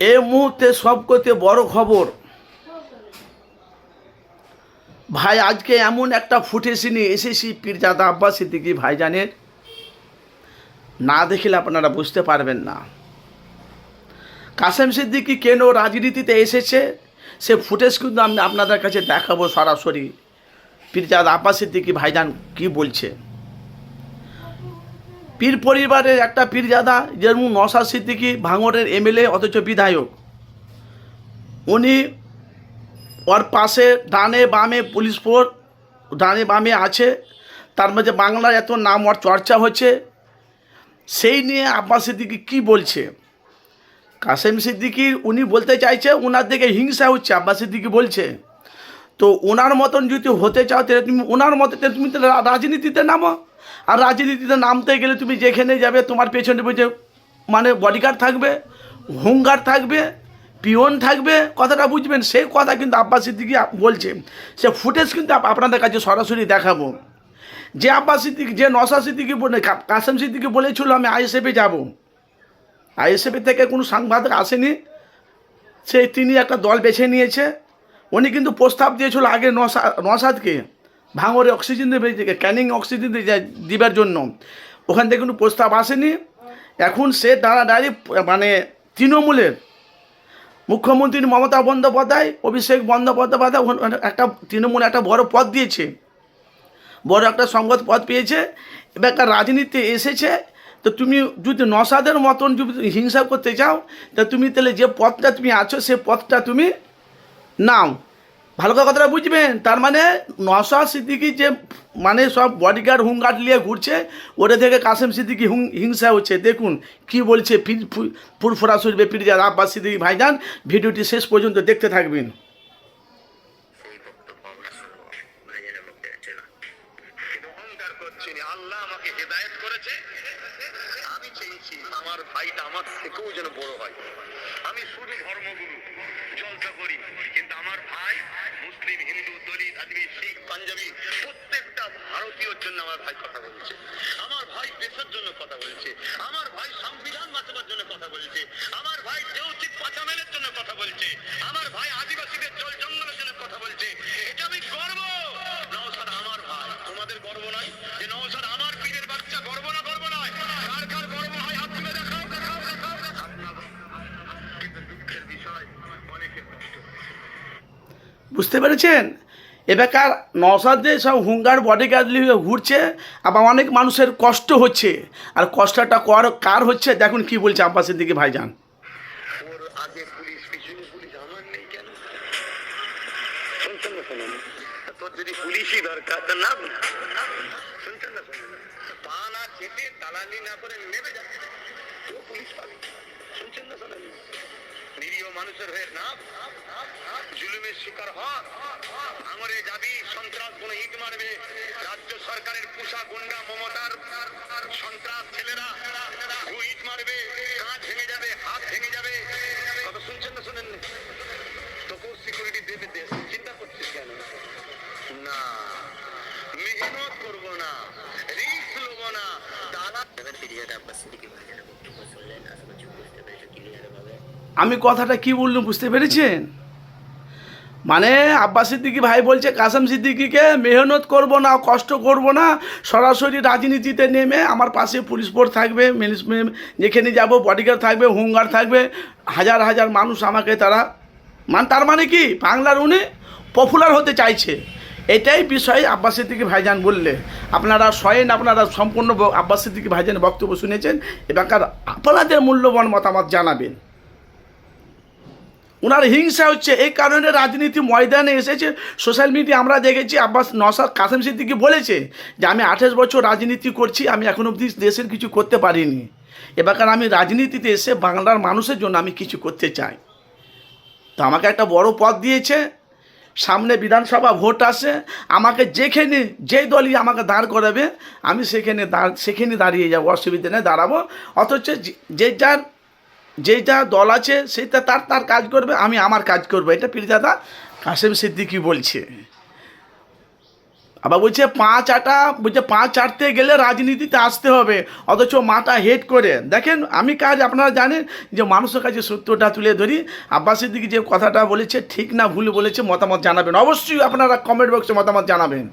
এই মুহূর্তে সবকতে বড় খবর। ভাই, আজকে এমন একটা ফুটেছি নিয়ে এসেছি, পীরজাদা আব্বাস সিদ্দিকি ভাইজানের। না দেখলে আপনারা বুঝতে পারবেন না। কাসেম সিদ্দিকি কেন রাজনীতিতে এসেছে, সে ফুটেজ কিন্তু আমি আপনাদের কাছে দেখাবো সরাসরি। পীরজাদা আব্বাস সিদ্দিকি ভাইজান কি বলছে? পীর পরিবারের একটা পীরজাদা যেমন নসাদ সিদ্দিকি, ভাঙড়ের এমএলএ, অথচ বিধায়ক। উনি ওর পাশে ডানে বামে পুলিশ ফোর্স, ডানে বামে আছে। তার মধ্যে বাংলার এত নাম, ওর চর্চা হচ্ছে। সেই নিয়ে আব্বাস সিদ্দিকি কী বলছে? কাসেম সিদ্দিকির উনি বলতে চাইছে ওনার দিকে হিংসা হচ্ছে, আব্বাস সিদ্দিকি বলছে। তো ওনার মতন যদি হতে চাও, তাহলে তুমি ওনার মতো তুমি তাহলে রাজনীতিতে নামো। আর রাজনীতিতে নামতে গেলে তুমি যেখানে যাবে, তোমার পেছনে বুঝে মানে বডিগার্ড থাকবে হোমগার্ড থাকবে, পিওন থাকবে, কথাটা বুঝবেন। সেই কথা কিন্তু আব্বাস সিদ্দিকি বলছে। সে ফুটেজ কিন্তু আপনাদের কাছে সরাসরি দেখাবো। যে আব্বাস সিদ্দিক, যে নসা সিদ্দিকি বলে কাসেম সিদ্দিকি বলেছিল, আমি আইএসএফে যাব। আইএসএফে থেকে কোনো সাংবাদিক আসেনি। সেই তিনি একটা দল বেছে নিয়েছে। উনি কিন্তু প্রস্তাব দিয়েছিল আগে নসা নসাদকে ভাঙরে অক্সিজেন দেবে ক্যানিং অক্সিজেন দিবার জন্য। ওখান থেকে কোনো প্রস্তাব আসেনি। এখন সে দাঁড়া ডাইরেক্ট মানে তৃণমূলের মুখ্যমন্ত্রী মমতা বন্দ্যোপাধ্যায়, অভিষেক বন্দ্যোপাধ্যায় একটা তৃণমূল একটা বড় পদ দিয়েছে। বড় একটা সংবাদ পদ পেয়েছে। এবার একটা রাজনীতি এসেছে। তো তুমি যদি নসাদের মতন যদি হিংসা করতে চাও, তা তুমি তাহলে যে পথটা তুমি আছো, সে পথটা তুমি নাও। ভালো করে কথাটা বুঝবেন, তার মানে নসা সিদ্দিকি যে মানে সব বডিগার্ড হুমগার্ড নিয়ে ঘুরছে ওটা থেকে কাসেম সিদ্দিকি হিংসা হচ্ছে। দেখুন, কি বলছে, ফির- ফুরফুরা সুরবে পিরজাদ আব্বাস সিদ্দিকি ভাইজান ভিডিওটি শেষ পর্যন্ত দেখতে থাকবেন। আমি চেয়েছি, আমার ভাইটা আমার থেকেও যেন বড় হয়। আমি শুধু ধর্মগুরু জলসা করি। কিন্তু আমার ভাই মুসলিম, হিন্দু, দলিত, আদমি, শিখ, পাঞ্জাবি, প্রত্যেকটা ভারতীয়র জন্য আমার ভাই কথা বলছে। আমার ভাই দেশের জন্য কথা বলছে। আমার ভাই সংবিধান বাঁচাবার জন্য কথা বলছে। আমার ভাই যৌতিক পাচামেলের জন্য কথা বলছে। আমার ভাই আদিবাসীদের জল জঙ্গলের জন্য কথা বলছে এটা আমি গর্ব নওশাদ আমার ভাই তোমাদের গর্ব নয় যে নওশাদ আমার পীরের বাচ্চা গর্ব না গর্ব নয় কার কার গর্ব হয় হাত তুলে দেখাও দেখাও দেখাও দেখাও কিন্তু দুঃখের বিষয় অনেকের কষ্ট বুঝতে পেরেছেন? এবেকার নসাদে সব হুঙ্গার বডি বডিগার্ড নিয়ে ঘুরছে, আবার অনেক মানুষের কষ্ট হচ্ছে। আর কষ্টটা কর, কার হচ্ছে? দেখুন কি বলছে আব্বাসের দিকে ভাইজান। ওর আগে পুলিশ, পিছনে পুলিশ, আমার নেই কেন? শুনছেন না যদি পুলিশই দরকার না। পা না চেপে না করে নেমে যাবে তো পুলিশ পাবে। শুনছেন না শোনেন? নিরীহ মানুষের হয়ে না জুলুমের শিকার যাবি, সন্ত্রাস কোন ইট মারবে। রাজ্য সরকারের পুষা গুন্ডা মমতার সন্ত্রাস ছেলেরা। ইট মারবে কাঁচ ভেঙে যাবে, হাত ভেঙে যাবে। কথা শুনছেন না শুনেন না? তোকেও সিকিউরিটি দেবে দেশ চিন্তা করছিস কেন না মেহনত করব না রিস্ক লবো না দাদা আমি কথাটা কি বললাম বুঝতে পেরেছেন? মানে আব্বাস সিদ্দিকি ভাই বলছে, কাসেম সিদ্দিকিকে মেহনত করব না, কষ্ট করব না, সরাসরি রাজনীতিতে নেমে আমার পাশে পুলিশ ফোর্স থাকবে যেখানে যাব বডিগার্ড থাকবে হোমগার্ড থাকবে, হাজার হাজার মানুষ আমাকে তারা মান তার মানে কি? বাংলার উনি পপুলার হতে চাইছে। এটাই বিষয় আব্বাস সিদ্দিকি ভাইজান বললে। আপনারা স্বয়ং আপনারা সম্পূর্ণ আব্বাস সিদ্দিকি ভাইজানের বক্তব্য শুনেছেন, এবারকার আপনাদের মূল্যবান মতামত জানাবেন। ওনার হিংসা হচ্ছে, এই কারণে রাজনীতি ময়দানে এসেছে। সোশ্যাল মিডিয়া আমরা দেখেছি, আব্বাস নসাদ কাসেম সিদ্দিকি বলেছে যে, আমি আঠাশ বছর রাজনীতি করছি, আমি এখন অবধি দেশের কিছু করতে পারিনি। এবার আমি রাজনীতিতে এসে বাংলার মানুষের জন্য আমি কিছু করতে চাই। তো আমাকে একটা বড় পদ দিয়েছে সামনে বিধানসভা ভোট আসে, আমাকে যেখানে যে দলই আমাকে দাঁড় করাবে, আমি সেখানে দাঁড় সেখানে দাঁড়িয়ে যাব, অসুবিধা নেই, দাঁড়াবো। অথচ যে- যে যার দল আছে, সেটা তার তার কাজ করবে, আমি আমার কাজ করব। এটা পীরদাদা কাশেম সিদ্দিকি বলছে। আবার বলছে পাঁচ আটা, বলছে পাঁচ আটতে গেলে রাজনীতিতে আসতে হবে, অথচ মাটা হেড করে। দেখেন, আমি কাজ আপনারা জানেন যে মানুষের কাছে সত্যটা তুলে ধরি। আব্বাসের দিকে যে কথাটা বলেছে, ঠিক না ভুল বলেছে, মতামত জানাবেন। অবশ্যই আপনারা কমেন্ট বক্সে মতামত জানাবেন।